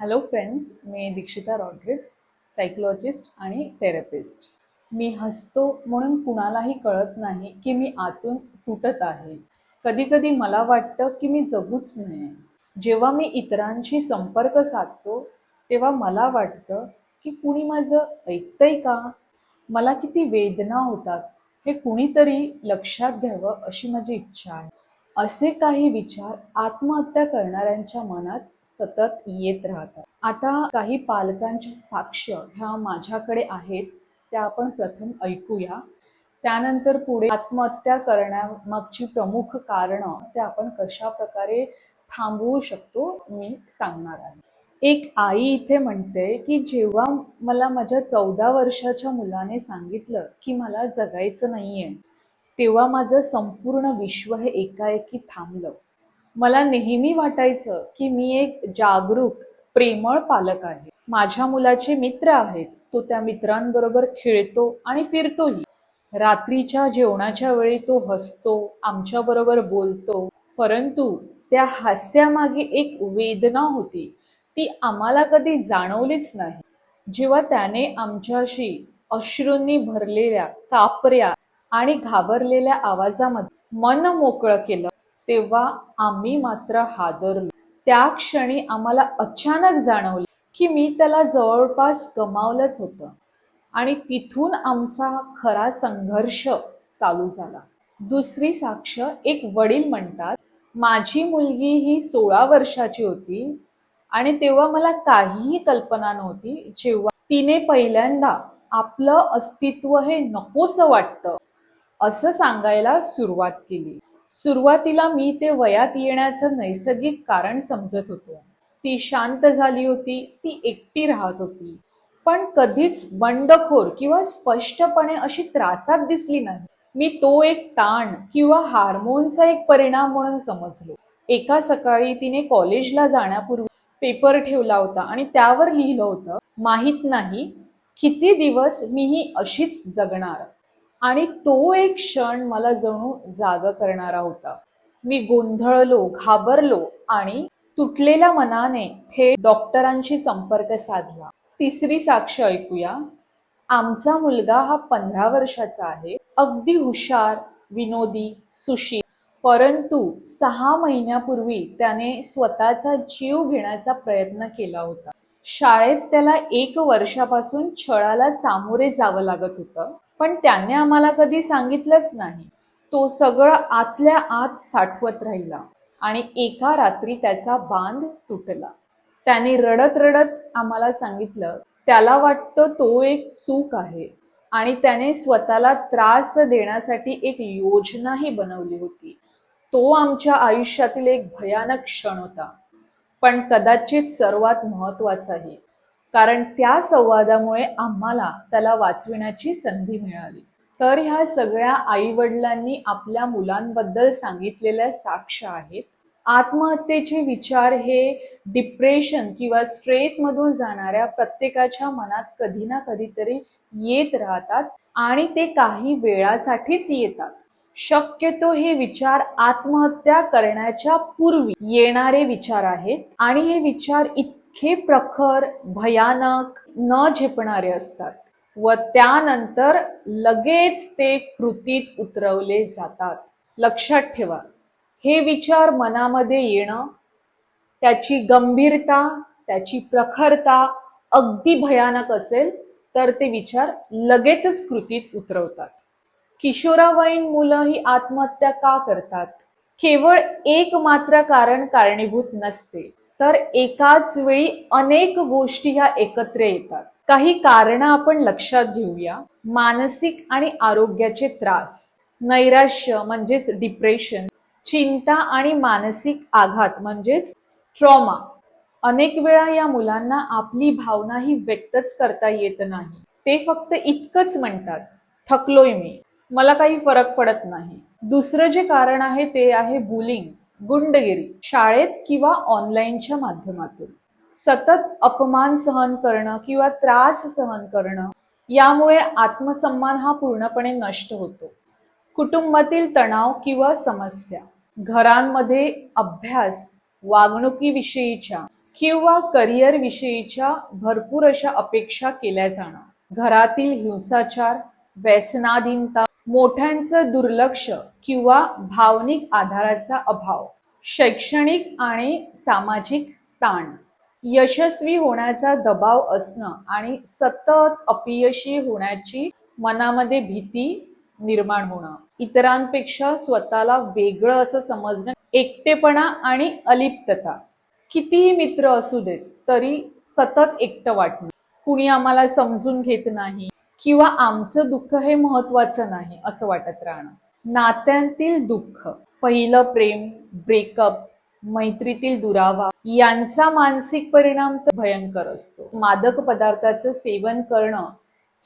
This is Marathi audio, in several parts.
हॅलो फ्रेंड्स मी दीक्षिता रॉड्रिक्स सायकोलॉजिस्ट आणि थेरपिस्ट मी हसतो म्हणून कुणालाही कळत नाही की मी आतून तुटत आहे. कधीकधी मला वाटतं की मी जगूच नये जेव्हा मी इतरांशी संपर्क साधतो तेव्हा मला वाटतं की कुणी माझं ऐकतंय का? मला किती वेदना होतात हे कुणीतरी लक्षात घ्यावं अशी माझी इच्छा आहे. असे काही विचार आत्महत्या करणाऱ्यांच्या मनात सतत येत राहतात. आता काही पालकांच्या साक्ष ह्या माझ्याकडे आहेत त्या आपण प्रथम ऐकूया. त्यानंतर पुढे आत्महत्या करण्यामागची प्रमुख कारणं ते आपण कशा प्रकारे थांबवू शकतो मी सांगणार आहे. एक आई इथे म्हणते की जेव्हा मला माझ्या चौदा वर्षाच्या मुलाने सांगितलं की मला जगायचं नाहीये तेव्हा माझं संपूर्ण विश्व हे एकाएकी थांबलं. मला नेहमी वाटायचं की मी एक जागरूक प्रेमळ पालक आहे. माझ्या मुलाचे मित्र आहेत. तो त्या मित्रांबरोबर खेळतो आणि फिरतोही. रात्रीच्या जेवणाच्या वेळी तो हसतो आमच्या बरोबर बोलतो. परंतु त्या हास्यामागे एक वेदना होती. ती आम्हाला कधी जाणवलीच नाही. जेव्हा त्याने आमच्याशी अश्रूंनी भरलेल्या कापऱ्या आणि घाबरलेल्या आवाजामध्ये मन मोकळं केलं तेव्हा आम्ही मात्र हादरलो. त्या क्षणी आम्हाला अचानक जाणवलं की मी त्याला जवळपास गमावलंच होतं आणि तिथून आमचा खरा संघर्ष चालू झाला. दुसरी साक्ष एक वडील म्हणतात माझी मुलगी ही सोळा वर्षाची होती आणि तेव्हा मला काहीही कल्पना नव्हती जेव्हा तिने पहिल्यांदा आपलं अस्तित्व हे नकोसं वाटतं असं सांगायला सुरुवात केली. सुरुवातीला मी ते वयात येण्याचं नैसर्गिक कारण समजत होतो. ती शांत झाली होती ती एकटी राहत होती. पण कधीच बंडखोर किंवा स्पष्टपणे अशी त्रासात दिसली नाही. मी तो एक ताण किंवा हार्मोनचा एक परिणाम म्हणून समजलो. एका सकाळी तिने कॉलेजला जाण्यापूर्वी पेपर ठेवला होता आणि त्यावर लिहिलं होतं माहीत नाही किती दिवस मी ही अशीच जगणार. आणि तो एक क्षण मला जणू जाग करणारा होता. मी गोंधळलो घाबरलो आणि तुटलेल्या मनाने थेट डॉक्टरांशी संपर्क साधला. तिसरी साक्ष ऐकूया. आमचा मुलगा हा पंधरा वर्षाचा आहे. अगदी हुशार विनोदी सुशील. परंतु सहा महिन्यापूर्वी त्याने स्वतःचा जीव घेण्याचा प्रयत्न केला होता. शाळेत त्याला एक वर्षापासून छळाला सामोरे जावं लागत होतं. पण त्याने आम्हाला कधी सांगितलंच नाही. तो सगळं आतल्या आत साठवत राहिला आणि एका रात्री त्याचा बांध तुटला. त्याने रडत रडत आम्हाला सांगितलं त्याला वाटतं तो एक चूक आहे. आणि त्याने स्वतःला त्रास देण्यासाठी एक योजनाही बनवली होती. तो आमच्या आयुष्यातील एक भयानक क्षण होता. पण कदाचित सर्वात महत्वाचाही कारण त्या संवादामुळे आम्हाला त्याला वाचविण्याची संधी मिळाली. तर ह्या सगळ्या आई वडिलांनी आपल्या मुलांबद्दल सांगितलेल्या साक्ष आहेत. आत्महत्येचे विचार हे डिप्रेशन किंवा स्ट्रेसमधून जाणाऱ्या प्रत्येकाच्या मनात कधी ना कधीतरी येत राहतात आणि ते काही वेळासाठीच येतात. शक्यतो हे विचार आत्महत्या करण्याच्या पूर्वी येणारे विचार आहेत आणि हे विचार हे प्रखर भयानक न झेपणारे असतात व त्यानंतर लगेच ते कृतीत उतरवले जातात. लक्षात ठेवा हे विचार मनामध्ये येणं त्याची गंभीरता त्याची प्रखरता अगदी भयानक असेल तर ते विचार लगेचच कृतीत उतरवतात. किशोरावयीन मुलं ही आत्महत्या का करतात? केवळ एक मात्र कारण कारणीभूत नसते. तर एकाच वेळी अनेक गोष्टी ह्या एकत्र येतात. काही कारण आपण लक्षात घेऊया. मानसिक आणि आरोग्याचे त्रास. नैराश्य म्हणजेच डिप्रेशन चिंता आणि मानसिक आघात म्हणजेच ट्रॉमा अनेक वेळा या मुलांना आपली भावना ही व्यक्तच करता येत नाही. ते फक्त इतकंच म्हणतात थकलोय मी. मला काही फरक पडत नाही. दुसरं जे कारण आहे ते आहे बुलिंग गुंडगिरी शाळेत किंवा ऑनलाईनच्या माध्यमातून. सतत अपमान सहन करणं किंवा त्रास सहन करणं यामुळे आत्मसन्मान हा पूर्णपणे नष्ट होतो. कुटुंबातील तणाव किंवा समस्या घरांमध्ये अभ्यास वागणुकीविषयीच्या किंवा करिअर विषयीच्या भरपूर अशा अपेक्षा केल्या जाणं घरातील हिंसाचार व्यसनाधीनता मोठ्यांचं दुर्लक्ष किंवा भावनिक आधाराचा अभाव शैक्षणिक आणि सामाजिक ताण. यशस्वी होण्याचा दबाव असणं आणि सतत अपयशी होण्याची मनामध्ये भीती निर्माण होणं. इतरांपेक्षा स्वतःला वेगळं असं समजणं एकटेपणा आणि अलिप्तता. कितीही मित्र असू देत तरी सतत एकटं वाटणं. कुणी आम्हाला समजून घेत नाही किंवा आमचं दुःख हे महत्वाचं नाही असं वाटत राहणं. नात्यांतील दुःख पहिलं प्रेम ब्रेकअप मैत्रीतील दुरावा यांचा मानसिक परिणाम तर भयंकर असतो. मादक पदार्थाचं सेवन करणं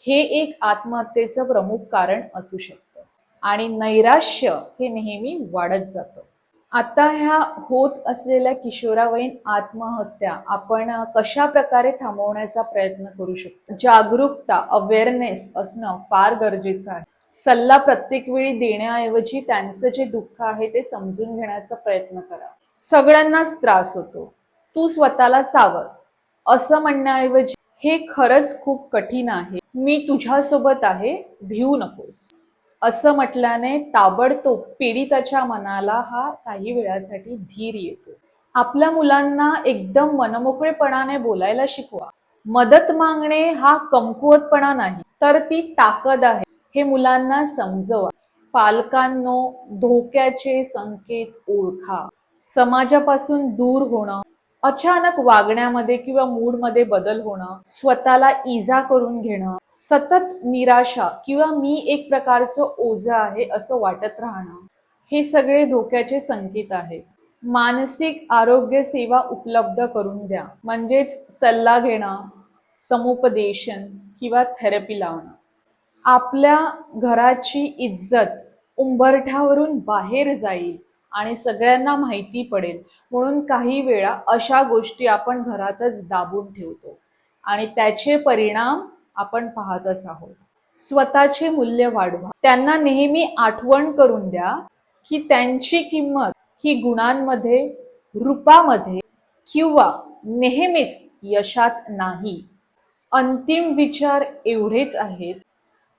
हे एक आत्महत्येचं प्रमुख कारण असू शकतं. आणि नैराश्य हे नेहमी वाढत जातं. आता ह्या होत असलेल्या किशोरावयीन आत्महत्या आपण कशा प्रकारे थांबवण्याचा प्रयत्न करू शकतो? जागरूकता अवेअरनेस असणं फार गरजेचं आहे. सल्ला प्रत्येक वेळी देण्याऐवजी त्यांचं जे दुःख आहे ते समजून घेण्याचा प्रयत्न करा. सगळ्यांनाच त्रास होतो. तू स्वतःला सावर असं म्हणण्याऐवजी हे खरंच खूप कठीण आहे. मी तुझ्यासोबत आहे. भिवू नकोस. असं म्हटल्याने ताबडतोब पीडिताच्या मनाला हा काही वेळासाठी धीर येतो. आपल्या मुलांना एकदम मनमोकळेपणाने बोलायला शिकवा. मदत मागणे हा कमकुवतपणा नाही तर ती ताकद आहे. हे मुलांना समजवा. पालकांनो धोक्याचे संकेत ओळखा. समाजापासून दूर होणं अचानक वागण्यामध्ये किंवा मूडमध्ये बदल होणं स्वतःला इजा करून घेणं सतत निराशा किंवा मी एक प्रकारचं ओझं आहे असं वाटत राहणं हे सगळे धोक्याचे संकेत आहेत. मानसिक आरोग्य सेवा उपलब्ध करून द्या. म्हणजेच सल्ला घेणं समुपदेशन किंवा थेरपी लावणं. आपल्या घराची इज्जत उंबरठ्यावरून बाहेर जाईल. आणि सगळ्यांना माहिती पडेल. म्हणून काही वेळा अशा गोष्टी आपण घरातच दाबून ठेवतो. आणि त्याचे परिणाम आपण पाहतच आहोत. स्वतःचे मूल्य वाढवा. त्यांना नेहमी आठवण करून द्या की त्यांची किंमत ही गुणांमध्ये रूपामध्ये किंवा नेहमीच यशात नाही. अंतिम विचार एवढेच आहेत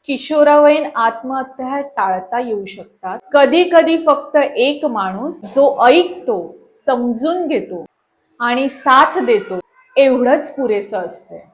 किशोरावयीन आत्महत्या टाळता येऊ शकतात. कधी कधी फक्त एक माणूस जो ऐकतो समजून घेतो आणि साथ देतो एवढंच पुरेसं असते